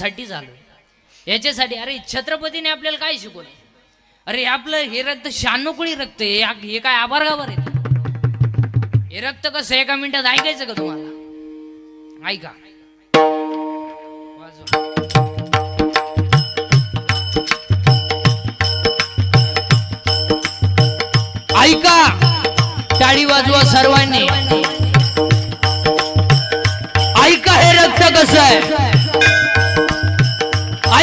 साठी झालो याच्यासाठी अरे छत्रपतीने आपल्याला काय शिकवलं? अरे आपलं हे रक्त शानुकुळी रक्त आहे. हे काय आभार गाभार आहे? हे रक्त कसं एका मिनिटात ऐकायचं का तुम्हाला? ऐका. ऐका. टाळी वाजवा सर्वांनी. ऐका हे रक्त कसं आहे?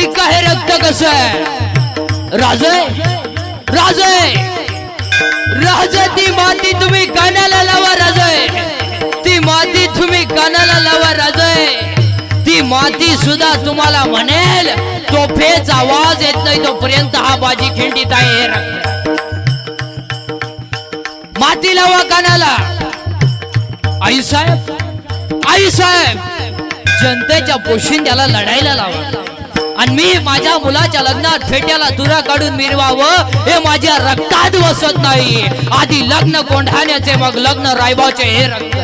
ऐका हे रक्त कसं आहे? राजय राजय राज ती माती तुम्ही कानाला लावा राजय. ती माती तुम्ही कानाला लावा राजय. ती माती सुद्धा तुम्हाला म्हणेल तोफेच आवाज येत नाही तोपर्यंत हा बाजी खिंडीत आहे. हे रक्त माती लावा कानाला. आई साहेब आई साहेब जनतेच्या पोशिंद्याला लढायला लावा. आणि मी माझ्या मुलाच्या लग्नात फेट्याला तुरा काढून मिरवावं हे माझ्या रक्तात बसत नाही. आधी लग्न कोंढाण्याचे मग लग्न रायबाचे हे रक्त.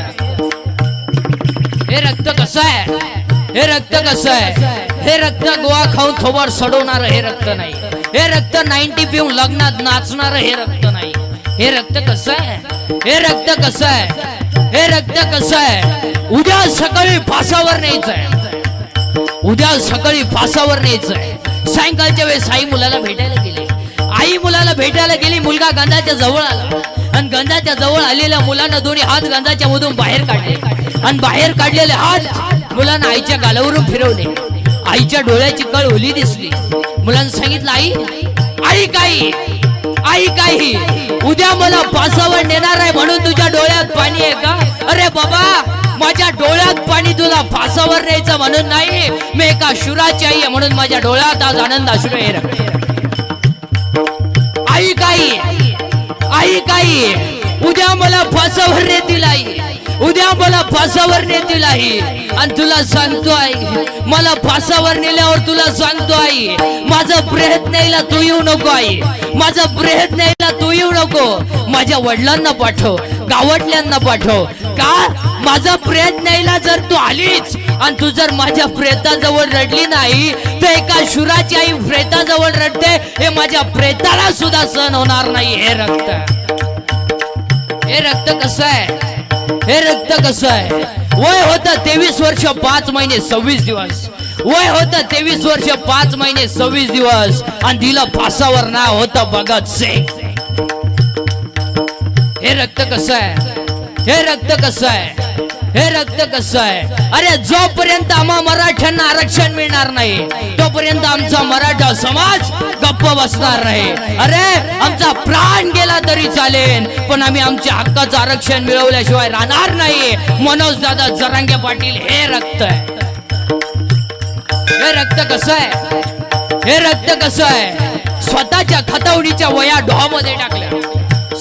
हे रक्त कसं आहे? हे रक्त कसं आहे? हे रक्त गोवा खाऊन थोबाड सडवणार हे रक्त नाही. हे रक्त नाईन्टी पिऊन लग्नात नाचणार हे रक्त नाही. हे रक्त कसं आहे? हे रक्त कसं आहे? हे रक्त कसं आहे? उद्या सकाळी फासावर न्यायचं आहे. उद्या सकाळी फासावर न्यायचंय. सायंकाळच्या वेळेस आई मुलाला भेटायला गेली. आई मुलाला भेटायला गेली मुलगा गंधाच्या जवळ आला. आणि गंधाच्या जवळ आलेल्या मुलानं दोन्ही हात गंधाच्या मधून बाहेर काढले. आणि बाहेर काढलेले हात मुलानं आईच्या गालावरून फिरवले. आईच्या डोळ्याची कळ ओली दिसली. मुलानं सांगितलं आई आई काही आई काही. उद्या मला फासावर नेणार आहे म्हणून तुझ्या डोळ्यात पाणी आहे का? अरे बाबा माझ्या डोळ्यात पाणी तुला फासावर न्यायचं म्हणून नाही. मी एका शुराची आई आहे म्हणून माझ्या डोळ्यात आज आनंद अश्रू आई काही आई काही उद्या मला फासावर नेतील आई. उद्या मला फासावर नेतील आई. आणि तुला सांगतो आई मला फासावर नेल्यावर तुला सांगतो आई माझा प्रयत्न यायला तू येऊ नको आई. माझा प्रयत्न यायला तू येऊ नको. माझ्या वडिलांना पाठव. गावातल्यांना पाठव. का? माझा प्रयत्न जर तू आलीच आणि तू जर माझ्या प्रेताजवळ रडली नाही तर एका शुराची आई प्रेताजवळ रडते हे माझ्या प्रेताला सुद्धा सहन होणार नाही. हे रक्त. हे रक्त कसं आहे? हे रक्त कसं आहे? वय होतं तेवीस वर्ष पाच महिने सव्वीस दिवस. वय होतं तेवीस वर्ष पाच महिने सव्वीस दिवस. आणि दिलं फासावर नाव होतं भगत सिंग हे रक्त कसं आहे? हे रक्त कसं आहे? हे रक्त कसं आहे? अरे जोपर्यंत आम्हा मराठ्यांना आरक्षण मिळणार नाही तोपर्यंत आमचा मराठा समाज गप्प बसणार नाही. अरे आमचा प्राण गेला तरी चालेल पण आम्ही आमच्या हक्काचं आरक्षण मिळवल्याशिवाय राहणार नाही. मनोज दादा जरांगे पाटील हे रक्त आहे. हे रक्त कसं आहे? हे रक्त कसं आहे? स्वतःच्या खतवडीच्या वया डोहामध्ये टाकल्या.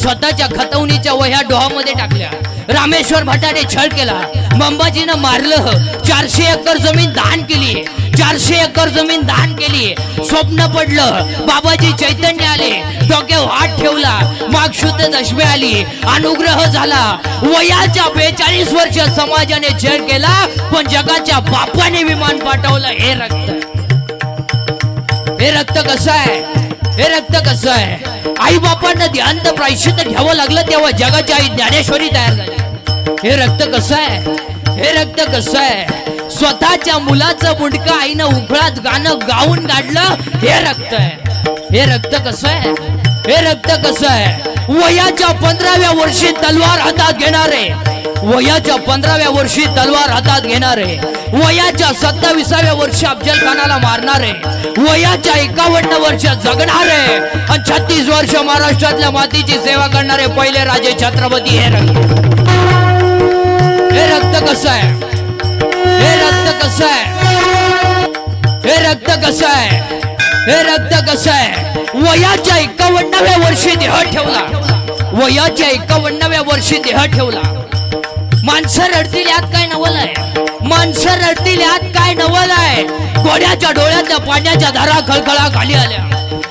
स्वतःच्या खतवणीच्या वह्या डोहामध्ये टाकल्या. रामेश्वर भटाने छळ केला. मंबाजीनं मारलं. चारशे एकर जमीन दान केली. चारशे एकर जमीन दान केली. स्वप्न पडलं. बाबाजी चैतन्य आले. डोक्यावर हात ठेवला. माग शुद्ध दशमी आली. अनुग्रह झाला. वयाच्या बेचाळीस वर्ष समाजाने छळ केला. पण जगाच्या बापाने विमान पाठवलं. हे रक्त. हे रक्त कसं आहे? हे रक्त कसं आहे? आई बापांना ध्यान प्रायश्चित घ्यावं लागलं तेव्हा जगाची आई ज्ञानेश्वरी तयार झाली. हे रक्त कसं आहे? हे रक्त कसं आहे? स्वतःच्या मुलाचं मुंडकं आईनं उकळात गाणं गाऊन काढलं हे रक्त आहे. हे रक्त कसं आहे? हे रक्त कसं आहे? वयाच्या पंधराव्या वर्षी तलवार हातात घेणारे वयाच्या पंधराव्या वर्षी तलवार हातात घेणार आहे. वयाच्या सत्ताविसाव्या वर्षी अफजल खानाला आहे. वयाच्या एकावन्न वर्ष जगणार आहे. आणि छत्तीस वर्ष महाराष्ट्रातल्या मातीची सेवा करणारे पहिले राजे छत्रपती हे रक्त हे रक्त कसं आहे? हे रक्त कसं आहे? हे रक्त कसं आहे? हे रक्त कसं आहे? वयाच्या एकावन्नाव्या वर्षी देह ठेवला. वयाच्या एकावन्नाव्या वर्षी देह ठेवला. माणसं रडतील यात काय नवल आहे? माणसं रडतील यात काय नवल आहे? घोड्याच्या डोळ्यातल्या पाण्याच्या धारा खळखळा खाली आल्या.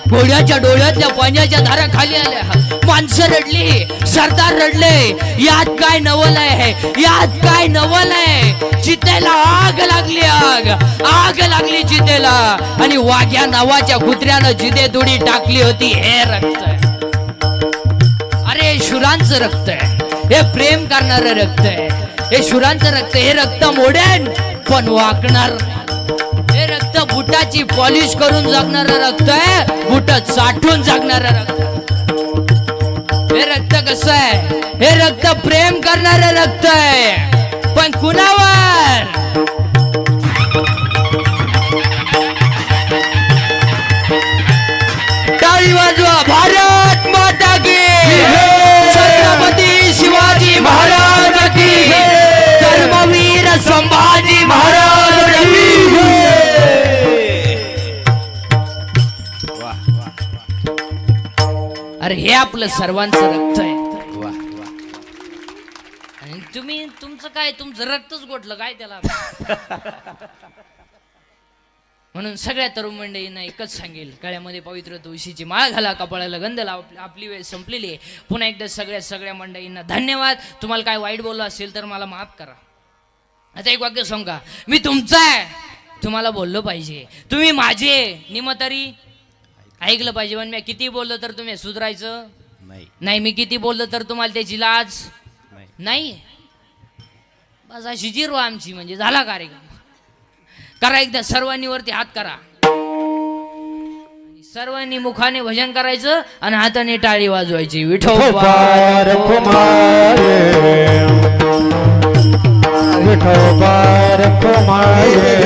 घोड्याच्या डोळ्यातल्या पाण्याच्या धारा खाली आल्या. माणसं रडली. सरदार रडले. यात काय नवल आहे? यात काय नवल आहे? चितेला आग लागली आग. आग लागली चितेला आणि वाघ्या नावाच्या कुत्र्यानं जिते दुडी टाकली होती. हे रक्त आहे. अरे शुरांचं रक्त आहे. हे प्रेम करणार रक्त आहे. हे शुरांचं रक्त हे रक्त मोडेन पण वाकणार. हे रक्त बुटाची पॉलिश करून जगणार रक्त आहे. बुट साठून जगणार रक्त हे रक्त कसं आहे? हे रक्त प्रेम करणार रक्त आहे. पण कुणावर? अरे हे आपलं सर्वांचं रक्त आहे. आणि तुम्ही तुमचं काय तुमचं रक्तच गोठलं काय त्याला? म्हणून सगळ्या तरुण मंडळींना एकच सांगेल गळ्यामध्ये पवित्र तुळशीची माळ घाला कपाळाला गंध लाव आपली वेळ संपलेली आहे. पुन्हा एकदा सगळ्या सगळ्या मंडळींना धन्यवाद. तुम्हाला काय वाईट बोललं असेल तर मला माफ करा. आता एक वाक्य सांगा. मी तुमचा आहे. तुम्हाला बोललो पाहिजे. तुम्ही माझे निमतरी ऐकलं पाहिजे पण मी किती बोललो तर तुम्ही सुधरायचं? नाही. नाही मी किती बोललो तर तुम्हाला त्याची लाज? नाही. नाही? बस अशी जिरवा आमची म्हणजे झाला कार्यक्रम. करा एकदा सर्वांनी वरती हात करा. आणि सर्वांनी मुखाने भजन करायचं आणि हाताने टाळी वाजवायची. विठोबा. विठोबार कुमारे. विठोबार कुमारे.